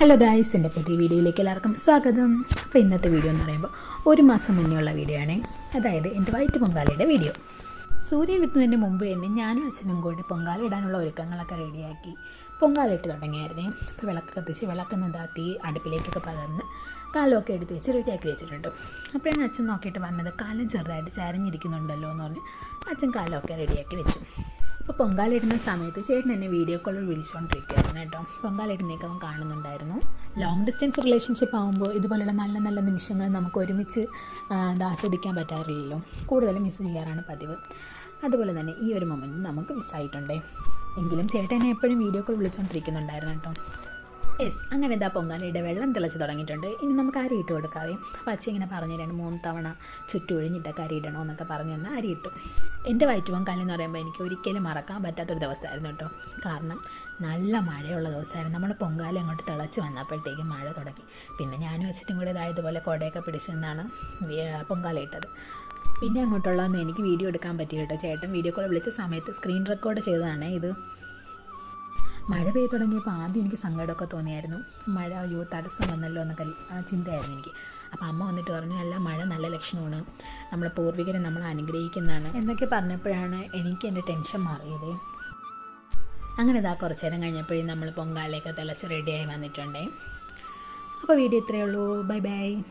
Hello guys എന്റെ പുതിയ വീഡിയോയിലേക്ക് എല്ലാവർക്കും സ്വാഗതം. അപ്പോൾ ഇന്നത്തെ വീഡിയോ എന്ന് പറയുമ്പോൾ ഒരു മാസം മുന്നേയുള്ള വീഡിയോ ആണ്. അതായത് എന്റെ വയറ്റ് പൊങ്കാലയുടെ വീഡിയോ. സൂര്യൻ എത്തുന്നതിന് മുമ്പ് തന്നെ ഞാനും അച്ഛനും കൂടി പൊങ്കാല ഇടാനുള്ള ഒരുക്കങ്ങളൊക്കെ റെഡിയാക്കി പൊങ്കാല തുടങ്ങിയായിരുന്നു തുടങ്ങിയായിരുന്നേ. അപ്പോൾ വിളക്ക് കത്തിച്ച് വിളക്ക് നിതാത്തി അടുപ്പിലേക്കൊക്കെ പകർന്ന് കാലമൊക്കെ എടുത്ത് വെച്ച് റെഡിയാക്കി വെച്ചിട്ടുണ്ട്. അപ്പോഴാണ് അച്ഛൻ നോക്കിയിട്ട് പറഞ്ഞത് കാലം ചെറുതായിട്ട് ചരഞ്ഞിരിക്കുന്നുണ്ടല്ലോ എന്ന് പറഞ്ഞ് അച്ഛൻ കാലമൊക്കെ റെഡിയാക്കി വെച്ചു. അപ്പോൾ പൊങ്കാലിടുന്ന സമയത്ത് ചേട്ടൻ എന്നെ വീഡിയോ കോളിൽ വിളിച്ചുകൊണ്ടിരിക്കുകയായിരുന്നു കേട്ടോ. പൊങ്കാലിടുന്നേക്ക് അവൻ കാണുന്നുണ്ടായിരുന്നു. ലോങ് ഡിസ്റ്റൻസ് റിലേഷൻഷിപ്പ് ആകുമ്പോൾ ഇതുപോലുള്ള നല്ല നല്ല നിമിഷങ്ങൾ നമുക്ക് ഒരുമിച്ച് ആസ്വദിക്കാൻ പറ്റാറില്ലല്ലോ. കൂടുതലും മിസ് ചെയ്യാറാണ് പതിവ്. അതുപോലെ തന്നെ ഈ ഒരു മൊമെന്റ് നമുക്ക് മിസ്സായിട്ടുണ്ടേ എങ്കിലും ചേട്ടനെ എപ്പോഴും വീഡിയോ കോൾ വിളിച്ചുകൊണ്ടിരിക്കുന്നുണ്ടായിരുന്നു കേട്ടോ. യെസ് അങ്ങനെ ഇതാ പൊങ്കാലയുടെ വെള്ളം തിളച്ച് തുടങ്ങിയിട്ടുണ്ട്. ഇനി നമുക്ക് അരി ഇട്ട് കൊടുക്കാവേ. അപ്പോൾ അച്ഛൻ ഇങ്ങനെ പറഞ്ഞു രണ്ട് മൂന്ന് തവണ ചുറ്റു ഒഴിഞ്ഞിട്ടൊക്കെ അരി ഇടണോ എന്നൊക്കെ പറഞ്ഞു തന്നാൽ അരി ഇട്ടു. എന്റെ വയറ്റ് പൊങ്കാലി എന്ന് പറയുമ്പോൾ എനിക്ക് ഒരിക്കലും മറക്കാൻ പറ്റാത്തൊരു ദിവസമായിരുന്നു കേട്ടോ. കാരണം നല്ല മഴയുള്ള ദിവസമായിരുന്നു. നമ്മുടെ പൊങ്കാല അങ്ങോട്ട് തിളച്ച് വന്നപ്പോഴത്തേക്കും മഴ തുടങ്ങി. പിന്നെ ഞാനും വെച്ചിട്ടും കൂടെ ഇതായതുപോലെ കുടയൊക്കെ പിടിച്ച് നിന്നാണ് പൊങ്കാല ഇട്ടത്. പിന്നെ അങ്ങോട്ടുള്ളതൊന്നും എനിക്ക് വീഡിയോ എടുക്കാൻ പറ്റി കേട്ടോ. ചേട്ടൻ വീഡിയോ കോൾ വിളിച്ച സമയത്ത് സ്ക്രീൻ റെക്കോർഡ് ചെയ്തതാണ് ഇത്. മഴ പെയ്ത് തുടങ്ങിയപ്പോൾ ആദ്യം എനിക്ക് സങ്കടമൊക്കെ തോന്നിയായിരുന്നു. മഴ അയ്യോ തടസ്സം വന്നല്ലോ എന്നൊക്കെ ചിന്തയായിരുന്നു എനിക്ക്. അപ്പോൾ അമ്മ വന്നിട്ട് പറഞ്ഞു അല്ല മഴ നല്ല ലക്ഷണമാണ്. നമ്മളെ പൂർവികരെ നമ്മൾ അനുഗ്രഹിക്കുന്നതാണ്. എന്നൊക്കെ പറഞ്ഞപ്പോഴാണ് എനിക്ക് എന്റെ ടെൻഷൻ മാറിയത്. അങ്ങനെ ഇതാ കുറച്ച് നേരം കഴിഞ്ഞപ്പോഴേ നമ്മൾ പൊങ്കാലയൊക്കെ തിളച്ച് റെഡിയായി വന്നിട്ടുണ്ടേ. അപ്പോൾ വീഡിയോ ഇത്രയേ ഉള്ളൂ. Bye bye